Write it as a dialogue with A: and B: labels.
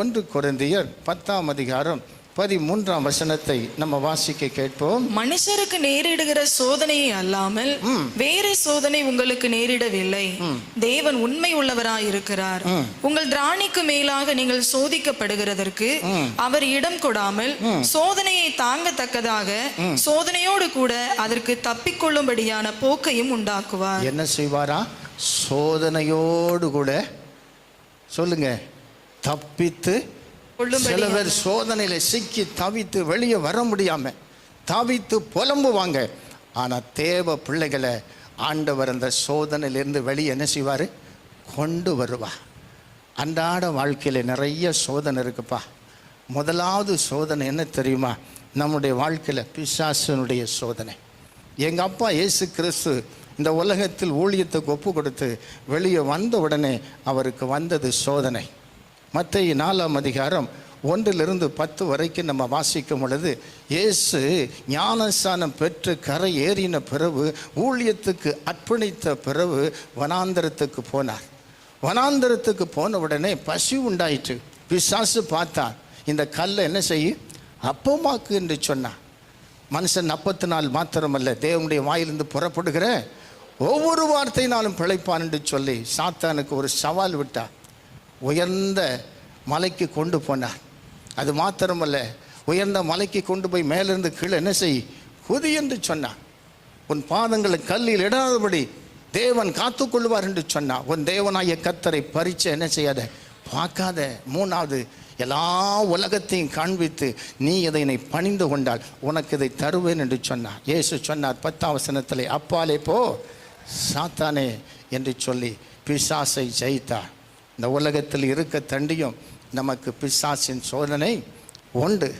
A: ஒன்று குருந்தியர் பத்தாம் அதிகாரம் பதிமூன்றாம் வசனத்தை நம்ம வாசிக்க கேட்போம்.
B: மனுஷருக்கு நேரிடுகிற சோதனையை அல்லாமல் வேறு சோதனை உங்களுக்கு நேரிடவில்லை. தேவன் உண்மை உள்ளவராய் இருக்கிறார். உங்கள் திராணிக்கு மேலாக நீங்கள் சோதிக்கப்படுகிறதற்கு அவர் இடம் கொடாமல் சோதனையை தாங்கத்தக்கதாக சோதனையோடு கூட அதற்கு தப்பிக்கொள்ளும்படியான போக்கையும் உண்டாக்குவார்.
A: என்ன செய்வாரா? சோதனையோடு கூட. சொல்லுங்க. தப்பித்து சில பேர் சோதனையில சிக்கி தவித்து வெளியே வர முடியாம தவித்து புலம்புவாங்க. ஆனா தேவ பிள்ளைகளை ஆண்டவர் அந்த சோதனையிலிருந்து வெளியே என்ன செய்வார்? கொண்டு வருவா. அன்றாட வாழ்க்கையில நிறைய சோதனை இருக்குப்பா. முதலாவது சோதனை என்ன தெரியுமா? நம்முடைய வாழ்க்கையில பிசாசனுடைய சோதனை. எங்க அப்பா இயேசு கிறிஸ்து இந்த உலகத்தில் ஊழியத்துக்கு ஒப்பு கொடுத்து வெளியே வந்த உடனே அவருக்கு வந்தது சோதனை. மற்ற நாலாம் அதிகாரம் ஒன்றிலிருந்து பத்து வரைக்கும் நம்ம வாசிக்கும் பொழுது இயேசு ஞானஸ்தானம் பெற்று கரை ஏறின பிறகு ஊழியத்துக்கு அர்ப்பணித்த பிறகு வனாந்தரத்துக்கு போனார். வனாந்தரத்துக்கு போன உடனே பசி உண்டாயிற்று. பிசாசு பார்த்தா இந்த கல்லை என்ன செய்யும் அப்பமாக்கு என்று சொன்னான் மனுஷன் அப்பத்தினால் மாத்திரமல்ல தேவனுடைய வாயிலிருந்து புறப்படுகிற ஒவ்வொரு வார்த்தையினாலும் பிழைப்பான் என்று சொல்லி சாத்தானுக்கு ஒரு சவால் விட்டார். உயர்ந்த மலைக்கு கொண்டு போனார். அது மாத்திரமல்ல உயர்ந்த மலைக்கு கொண்டு போய் மேலிருந்து கீழே என்ன செய் குதி என்று சொன்னான் உன் பாதங்களை கல்லில் இடாதபடி தேவன் காத்துக்கொள்வார் என்று சொன்னான் உன் தேவனாய கத்தரை பறிச்ச என்ன செய்யாத பார்க்காத. மூணாவது எல்லா உலகத்தையும் காண்பித்து நீ இதை என்னை பணிந்து கொண்டால் உனக்கு இதை தருவேன் என்று சொன்னார். இயேசு சொன்னார் பத்தாவசனத்தில் அப்பாலே போ சாத்தானே என்று சொல்லி பிசாசை ஜெயித்தார். இந்த உலகத்தில் இருக்க தண்டியும் நமக்கு பிசாசின் சோதனை உண்டு.